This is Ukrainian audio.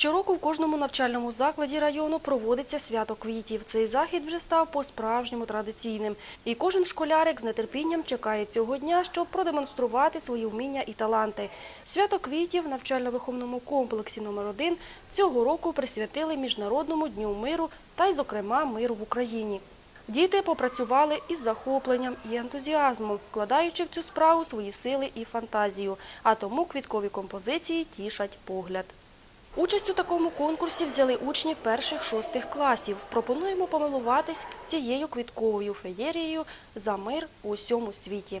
Щороку в кожному навчальному закладі району проводиться свято квітів. Цей захід вже став по-справжньому традиційним. І кожен школярик з нетерпінням чекає цього дня, щоб продемонструвати свої вміння і таланти. Свято квітів в навчально-виховному комплексі номер 1 цього року присвятили Міжнародному дню миру та й, зокрема, миру в Україні. Діти попрацювали із захопленням і ентузіазмом, вкладаючи в цю справу свої сили і фантазію, а тому квіткові композиції тішать погляд. Участь у такому конкурсі взяли учні перших-шостих класів. Пропонуємо помилуватись цією квітковою феєрією за мир у всьому світі.